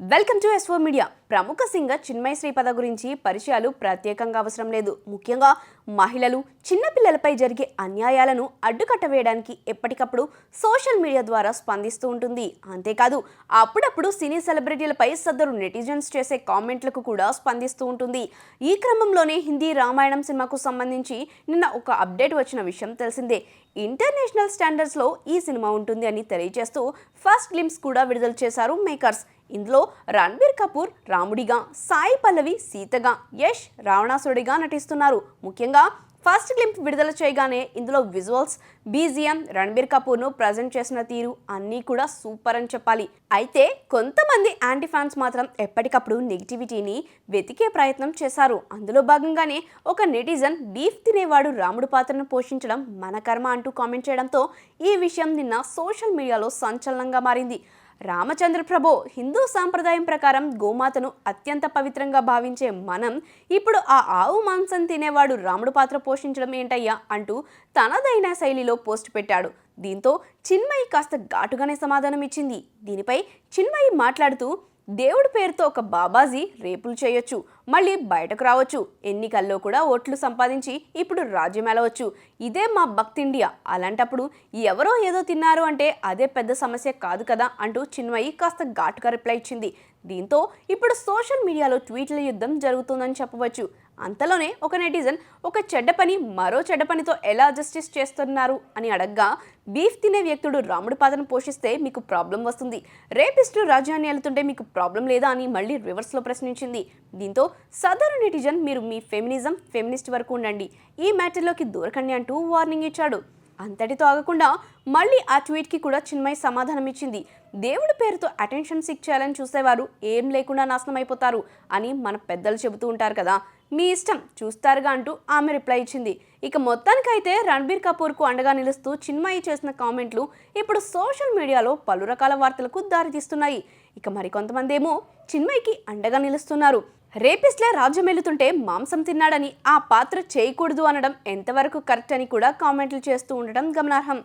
Welcome to ఎస్వో media ప్రముఖ singer Chinmayi Sripada గురించి పరిచయాలు ప్రత్యేకంగా అవసరం లేదు. ముఖ్యంగా మహిళలు చిన్నపిల్లలపై జరిగే అన్యాయాలను అడ్డుకట్ట వేయడానికి ఎప్పటికప్పుడు సోషల్ మీడియా ద్వారా స్పందిస్తూ ఉంటుంది. అంతేకాదు అప్పుడప్పుడు సినీ సెలబ్రిటీలపై సదరు నెటిజన్స్ చేసే కామెంట్లకు కూడా స్పందిస్తూ ఉంటుంది. ఈ క్రమంలోనే హిందీ రామాయణం సినిమాకు సంబంధించి నిన్న ఒక అప్డేట్ వచ్చిన విషయం తెలిసిందే. ఇంటర్నేషనల్ స్టాండర్డ్స్లో ఈ సినిమా ఉంటుంది అని తెలియజేస్తూ ఫస్ట్ గ్లిమ్స్ కూడా విడుదల చేశారు మేకర్స్. ఇందులో రణబీర్ కపూర్ రాముడిగా సాయి పల్లవి సీతగా యష్ రావణాసుడిగా నటిస్తున్నారు. ముఖ్యంగా ఫస్ట్ గ్లింప్ విడుదల చేయగానే ఇందులో విజువల్స్ బీజిఎం రణబీర్ కపూర్ను ప్రజెంట్ చేసిన తీరు అన్నీ కూడా సూపర్ అని చెప్పాలి. అయితే కొంతమంది యాంటీ ఫ్యాన్స్ మాత్రం ఎప్పటికప్పుడు నెగిటివిటీని వెతికే ప్రయత్నం చేశారు. అందులో భాగంగానే ఒక నెటిజన్ బీఫ్ తినేవాడు రాముడు పాత్రను పోషించడం మన కర్మ అంటూ కామెంట్ చేయడంతో ఈ విషయం నిన్న సోషల్ మీడియాలో సంచలనంగా మారింది. రామచంద్ర ప్రభు హిందూ సాంప్రదాయం ప్రకారం గోమాతను అత్యంత పవిత్రంగా భావించే మనం ఇప్పుడు ఆ ఆవు మాంసం తినేవాడు రాముడు పాత్ర పోషించడం ఏంటయ్యా అంటూ తనదైన శైలిలో పోస్ట్ పెట్టాడు. దీంతో చిన్మయి కాస్త ఘాటుగానే సమాధానం ఇచ్చింది దీనిపై చిన్మయి మాట్లాడుతూ దేవుడి పేరుతో ఒక బాబాజీ రేపులు చేయొచ్చు మళ్ళీ బయటకు రావచ్చు. ఎన్నికల్లో కూడా ఓట్లు సంపాదించి ఇప్పుడు రాజ్యం ఇదే మా భక్తి ఇండియా. అలాంటప్పుడు ఎవరో ఏదో తిన్నారు అంటే అదే పెద్ద సమస్య కాదు కదా అంటూ చిన్మయి కాస్త ఘాటుగా రిప్లై ఇచ్చింది. దీంతో ఇప్పుడు సోషల్ మీడియాలో ట్వీట్ల యుద్ధం జరుగుతుందని చెప్పవచ్చు. అంతలోనే ఒక నెటిజన్ ఒక చెడ్డ పని మరో చెడ్డ పనితో ఎలా జస్టిస్ చేస్తున్నారు అని అడగ్గా బీఫ్ తినే వ్యక్తుడు రాముడి పాత్రను పోషిస్తే మీకు ప్రాబ్లం వస్తుంది. రేపిస్టు రాజ్యాన్ని వెళ్తుంటే మీకు ప్రాబ్లం లేదా అని మళ్ళీ రివర్స్లో ప్రశ్నించింది. దీంతో సదరు నెటిజన్ మీరు మీ ఫెమినిజం ఫెమినిస్ట్ వరకు ఉండండి. ఈ మ్యాటర్లోకి దూరకండి అంటూ వార్నింగ్ ఇచ్చాడు. అంతటితో ఆగకుండా మళ్ళీ ఆ ట్వీట్కి కూడా చిన్మయి సమాధానం ఇచ్చింది. దేవుడి పేరుతో అటెన్షన్ సిక్ చేయాలని చూసేవారు ఏం లేకుండా నాశనం అయిపోతారు అని మన పెద్దలు చెబుతూ ఉంటారు కదా. మీ ఇష్టం చూస్తారుగా అంటూ ఆమె రిప్లై ఇచ్చింది. ఇక మొత్తానికైతే రణబీర్ కపూర్కు అండగా నిలుస్తూ చిన్మయి చేసిన కామెంట్లు ఇప్పుడు సోషల్ మీడియాలో పలు రకాల వార్తలకు దారితీస్తున్నాయి. ఇక మరికొంతమంది ఏమో చిన్మయికి అండగా నిలుస్తున్నారు. రేపిస్ట్లే రాజ్యం వెళుతుంటే మాంసం తిన్నాడని ఆ పాత్ర చేయకూడదు అనడం ఎంతవరకు కరెక్ట్ అని కూడా కామెంట్లు చేస్తూ ఉండడం గమనార్హం.